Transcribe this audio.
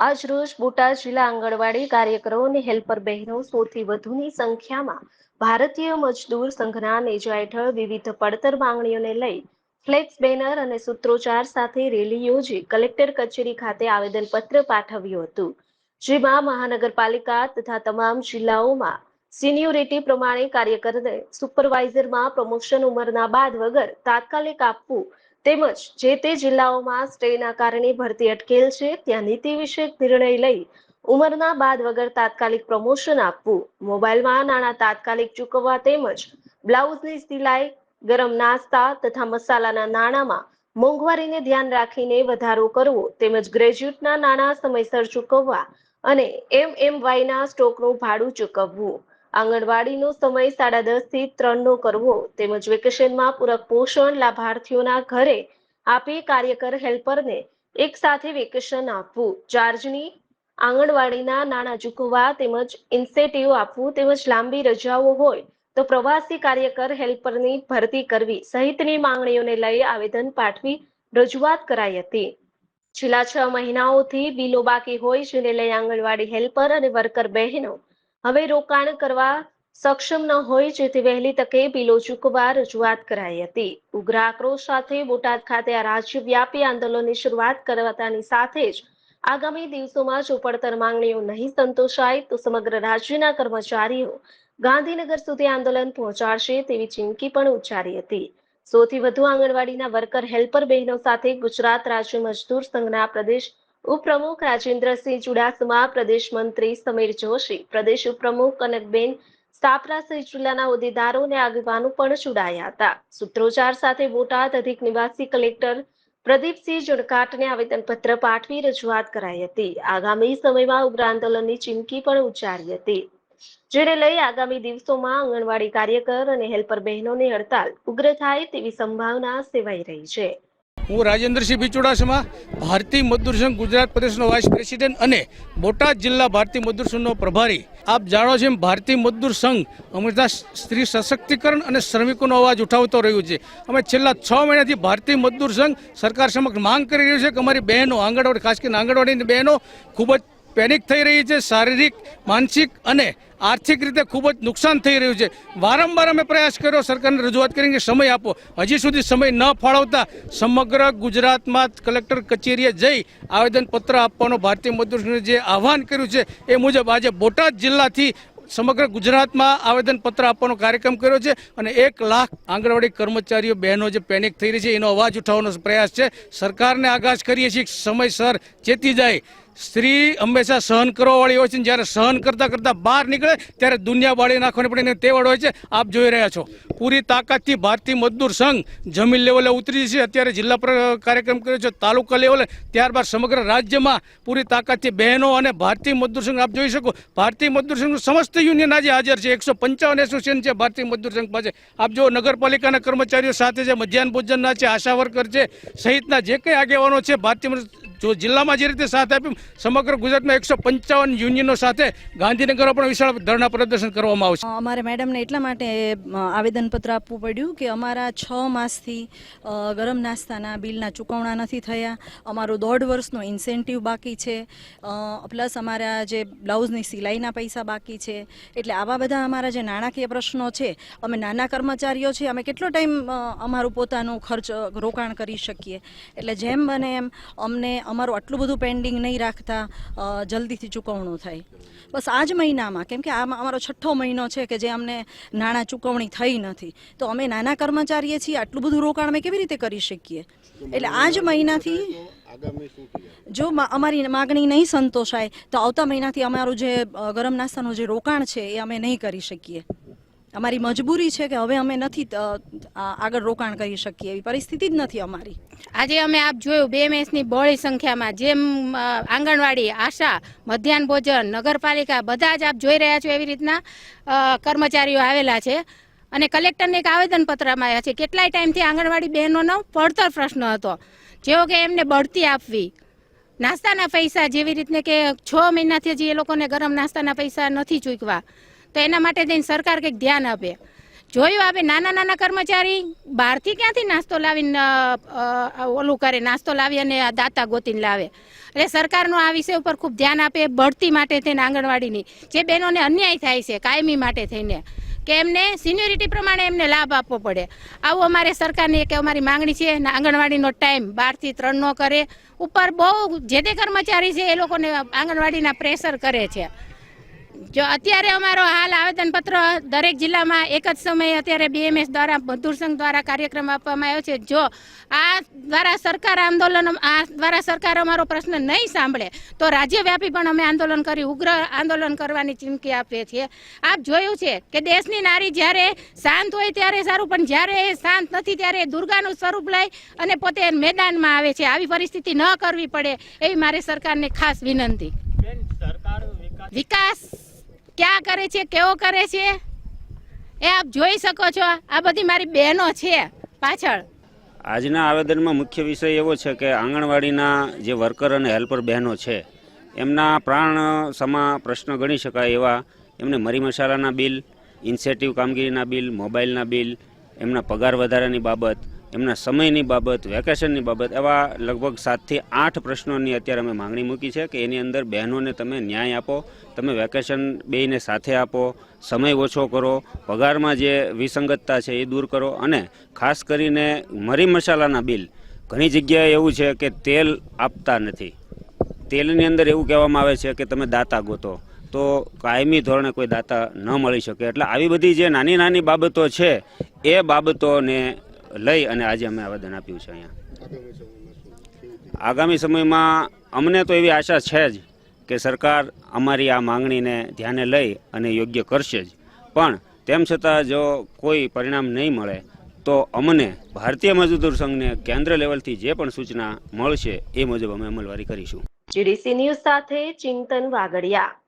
આજ બોટાદ જિલ્લા આંગણવાડી કાર્યકરો અને હેલ્પર બહેનો સૌથી વધુની સંખ્યામાં ભારતીય મજદૂર સંઘના નેજા હેઠળ વિવિધ પડતર માંગણીઓને લઈ ફ્લેક્સ બેનર અને સૂત્રોચ્ચાર સાથે રેલી યોજી કલેક્ટર કચેરી ખાતે આવેદનપત્ર પાઠવ્યું હતું, જેમાં મહાનગરપાલિકા તથા તમામ જિલ્લાઓમાં સિનિયોરિટી પ્રમાણે કાર્યકરને સુપરવાઇઝરમાં પ્રમોશન ઉંમરના બાદ વગર તાત્કાલિક આપવું તેમજ જે તે જિલ્લાઓમાં સ્ટેના કારણે ભરતી અટકેલ છે, ત્યાં નીતિ વિષયક નિર્ણય લઈ ઉંમરના બાદ વગર તાત્કાલિક પ્રમોશન આપવું, મોબાઈલમાં નાણાં તાત્કાલિક ચૂકવવા તેમજ બ્લાઉઝની સિલાઈ, ગરમ નાસ્તા તથા મસાલાના નાણાંમાં મોંઘવારીને ધ્યાન રાખીને વધારો કરવો, તેમજ ગ્રેજ્યુએટના નાણાં સમયસર ચૂકવવા અને એમએમવાયના સ્ટોકનું ભાડું ચૂકવવું. આંગણવાડીનો સમય સાડા દસથી ત્રણ નો કરવો તેમજ વેકેશનમાં પૂરક પોષણ લાભાર્થીઓના ઘરે આપી કાર્યકર હેલ્પરને એક સાથે વેકેશન આપવું, ચાર્જની આંગણવાડીના નાણાં ચૂકવવા તેમજ ઇન્સેન્ટિવ આપવું તેમજ લાંબી રજાઓ હોય તો પ્રવાસી કાર્યકર હેલ્પરની ભરતી કરવી સહિતની માંગણીઓને લઈ આવેદન પાઠવી રજૂઆત કરાઈ હતી. છેલ્લા છ મહિનાઓથી બિલો બાકી હોય જેને લઈ આંગણવાડી હેલ્પર અને વર્કર બહેનો હવે રોકાણ કરવા સક્ષમ ન હોય જેથી વહેલી તકે બિલો ચૂકવા રજૂઆત કરાઈ હતી. ઉગ્ર આક્રોશ સાથે બોટાદ ખાતે આ રાજ્યવ્યાપી આંદોલનની શરૂઆત કરતાની સાથે જ આગામી દિવસોમાં જો પડતર માંગણીઓ નહીં સંતોષાય તો સમગ્ર રાજ્યના કર્મચારીઓ ગાંધીનગર સુધી આંદોલન પહોંચાડશે તેવી ચીમકી પણ ઉચ્ચારી હતી. સૌથી વધુ આંગણવાડીના વર્કર, હેલ્પર બહેનો સાથે ગુજરાત રાજ્ય મજદૂર સંઘના પ્રદેશ ઉપપ્રમુખ રાજેન્દ્રસિંહ ચુડાસમા, પ્રદેશ મંત્રી સમીર જોશી, પ્રદેશ ઉપપ્રમુખ કનકબેન સાપરા સહિત જિલ્લાના હોદ્દેદારો અને આગેવાનો પણ જોડાયા હતા. સૂત્રોચ્ચાર સાથે બોટાદ અધિક નિવાસી કલેક્ટર પ્રદીપસિંહ જણકાટને આવેદનપત્ર પાઠવી રજૂઆત કરાઈ હતી. આગામી સમયમાં ઉગ્ર આંદોલનની ચીમકી પણ ઉચ્ચારી હતી. જેને લઈ આગામી દિવસોમાં આંગણવાડી કાર્યકર અને હેલ્પર બહેનોની હડતાલ ઉગ્ર થાય તેવી સંભાવના સેવાઈ રહી છે. હું રાજેન્દ્રસિંહ બી ભારતીય મજદૂર સંઘ ગુજરાત પ્રદેશનો વાઇસ પ્રેસિડેન્ટ અને બોટાદ જિલ્લા ભારતીય મજદૂર સંઘનો પ્રભારી. આપ જાણો છો એમ ભારતીય મજદૂર સંઘ હંમેશા સ્ત્રી સશક્તિકરણ અને શ્રમિકોનો અવાજ ઉઠાવતો રહ્યું છે. અમે છેલ્લા છ મહિનાથી ભારતીય મજદૂર સંઘ સરકાર સમક્ષ માંગ કરી રહ્યું છે કે અમારી બહેનો આંગણવાડી, ખાસ કરીને આંગણવાડીની બહેનો ખૂબ જ પેનિક થઈ રહી છે, શારીરિક, માનસિક અને આર્થિક રીતે ખૂબ જ નુકસાન થઈ રહ્યું છે. વારંવાર અમે પ્રયાસ કર્યો, સરકારને રજૂઆત કરીને કે સમય આપો. હજી સુધી સમય ન ફાળવતા સમગ્ર ગુજરાતમાં કલેક્ટર કચેરીએ જઈ આવેદનપત્ર આપવાનો ભારતીય મજદૂર જે આહવાન કર્યું છે, એ મુજબ આજે બોટાદ જિલ્લાથી સમગ્ર ગુજરાતમાં આવેદનપત્ર આપવાનો કાર્યક્રમ કર્યો છે અને એક લાખ આંગણવાડી કર્મચારીઓ બહેનો જે પેનિક થઈ રહી છે, એનો અવાજ ઉઠાવવાનો પ્રયાસ છે. સરકારને આગાજ કરીએ છીએ સમયસર ચેતી જાય. સ્ત્રી હંમેશા સહન કરવાવાળી હોય છે જ્યારે સહન કરતાં કરતાં બહાર નીકળે ત્યારે દુનિયા બાળી નાખવાની પડે તેવડ હોય છે. આપ જોઈ રહ્યા છો. પૂરી તાકાતથી ભારતીય મજદૂર સંઘ જમીન લેવલે ઉતરી છે. અત્યારે જિલ્લા પર કાર્યક્રમ કર્યો છે તાલુકા લેવલે. ત્યારબાદ સમગ્ર રાજ્યમાં પૂરી તાકાતથી બહેનો અને ભારતીય મજદૂર સંઘ આપ જોઈ શકો. ભારતીય મજદૂર સંઘનું સમસ્ત યુનિયન આજે હાજર છે. એકસો પંચાવન એસોસિએશન છે ભારતીય મજદૂર સંઘ પાસે. આપ જો નગરપાલિકાના કર્મચારીઓ સાથે છે મધ્યાહન ભોજનના છે, આશા વર્કર છે, સહિતના જે કંઈ આગેવાનો છે ભારતીય જો જિલ્લામાં જે રીતે સાથ આપ્યું, સમગ્ર ગુજરાતમાં એકસો પંચાવન યુનિયનો સાથે ગાંધીનગરમાં પણ વિશાળ ધરણા પ્રદર્શન કરવામાં આવશે. અમારે મેડમને એટલા માટે આવેદનપત્ર આપવું પડ્યું કે અમારા છ માસથી ગરમ નાસ્તાના બિલના ચૂકવણા નથી થયા. અમારું દોઢ વર્ષનો ઇન્સેન્ટિવ બાકી છે. પ્લસ અમારા જે બ્લાઉઝની સિલાઈના પૈસા બાકી છે. એટલે આવા બધા અમારા જે નાણાકીય પ્રશ્નો છે, અમે નાના કર્મચારીઓ છે અમે કેટલો ટાઈમ અમારું પોતાનું ખર્ચ રોકાણ કરી શકીએ. એટલે જેમ બને એમ અમને અમારું આટલું બધું પેન્ડિંગ નહીં રાખતા જલ્દીથી ચૂકવણું થાય. બસ આ જ મહિનામાં, કેમ કે આ અમારો છઠ્ઠો મહિનો છે કે જે અમને નાણાં ચૂકવણી થઈ નથી. તો અમે નાના કર્મચારીએ છીએ, આટલું બધું રોકાણ અમે કેવી રીતે કરી શકીએ? એટલે આ જ મહિનાથી જો અમારી માગણી નહીં સંતોષાય, તો આવતા મહિનાથી અમારું જે ગરમ નાસ્તાનું જે રોકાણ છે એ અમે નહીં કરી શકીએ. અમારી મજબૂરી છે કે હવે અમે નથી આગળ રોકાણ કરી શકીએ એવી પરિસ્થિતિ જ નથી અમારી. આજે અમે આપ જોયું, બે મેસની બહોળી સંખ્યામાં જેમ આંગણવાડી, આશા, મધ્યાહન ભોજન, નગરપાલિકા બધા જ આપ જોઈ રહ્યા છો એવી રીતના કર્મચારીઓ આવેલા છે. અને કલેક્ટરને એક આવેદનપત્રમાં આવ્યા છે. કેટલાય ટાઈમથી આંગણવાડી બહેનોનો પડતર પ્રશ્ન હતો. જેવો કે એમને બઢતી આપવી. નાસ્તાના પૈસા જેવી રીતને કે છ મહિનાથી હજી એ લોકોને ગરમ નાસ્તાના પૈસા નથી ચૂકવા. તો એના માટે થઈને સરકાર કંઈક ધ્યાન આપે. જોયું આપણે નાના નાના કર્મચારી બહારથી ક્યાંથી નાસ્તો લાવીને ઓલું કરે, નાસ્તો લાવી અને દાતા ગોતીને લાવે. એટલે સરકારનો આ વિષય ઉપર ખૂબ ધ્યાન આપે, બઢતી માટે થઈને આંગણવાડીની. જે બહેનોને અન્યાય થાય છે, કાયમી માટે થઈને, કે એમને સિન્યોરિટી પ્રમાણે એમને લાભ આપવો પડે. આવું અમારે સરકારની એક અમારી માંગણી છે આંગણવાડીનો ટાઈમ બારથી ત્રણનો કરે. ઉપર બહુ જે તે કર્મચારી છે, એ લોકોને આંગણવાડીના પ્રેશર કરે છે. જો અત્યારે અમારો હાલ આવેદનપત્ર દરેક જિલ્લામાં એક જ સમયે અત્યારે બીએમએસ દ્વારા મધુર સંઘ દ્વારા કાર્યક્રમ આપવામાં આવ્યો છે. જો આ દ્વારા સરકાર આંદોલન આ દ્વારા સરકાર અમારો પ્રશ્ન નહીં સાંભળે તો રાજ્યવ્યાપી પણ અમે આંદોલન કરી ઉગ્ર આંદોલન કરવાની ચીમકી આપીએ છીએ. આપ જોયું છે કે દેશની નારી જ્યારે શાંત હોય ત્યારે સારું પણ જ્યારે એ શાંત નથી ત્યારે દુર્ગાનું સ્વરૂપ લઈ અને પોતે મેદાનમાં આવે છે. આવી પરિસ્થિતિ ન કરવી પડે એવી મારી સરકારને ખાસ વિનંતી. વિકાસ ક્યાં કરે છે, કેવો કરે છે? એ આપ જોઈ શકો છો, આ બધી મારી બહેનો છે પાછળ. આજના આવેદનમાં મુખ્ય વિષય એવો છે કે આંગણવાડીના જે વર્કર અને હેલ્પર બહેનો છે, એમના પ્રાણ સમા પ્રશ્ન ગણી શકાય એવા એમને મરી મસાલાના બિલ ઇન્સેટિવ કામગીરીના બિલ, મોબાઈલના બિલ, એમના પગાર વધારાની બાબત એમના સમયની બાબત, વેકેશનની બાબત એવા લગભગ સાતથી આઠ પ્રશ્નોની અત્યારે અમે માંગણી મૂકી છે કે એની અંદર બહેનોને તમે ન્યાય આપો, તમે વેકેશન બેને સાથે આપો, સમય ઓછો કરો, પગારમાં જે વિસંગતતા છે એ દૂર કરો અને ખાસ કરીને મરી મસાલાના બિલ. ઘણી જગ્યાએ એવું છે કે તેલ આપતા નથી. તેલની અંદર એવું કહેવામાં આવે છે કે તમે દાતા ગોતો. તો કાયમી ધોરણે કોઈ દાતા ન મળી શકે. એટલે આવી બધી જે નાની નાની બાબતો છે, એ બાબતોને લઈ અને આજે અમે આવેદન આપ્યું છે અહીંયા. આગામી સમયમાં અમને તો એવી આશા છે જ કે સરકાર અમારી આ માંગણીને ધ્યાને લઈ અને યોગ્ય કરશે જ. પણ તેમ છતાં જો કોઈ પરિણામ નહીં મળે, તો અમને ભારતીય મજદૂર સંઘને કેન્દ્ર લેવલથી જે પણ સૂચના મળશે એ મુજબ અમે અમલવારી કરીશું. જીડીસી ન્યૂઝ સાથે ચિંતન વાગડિયા.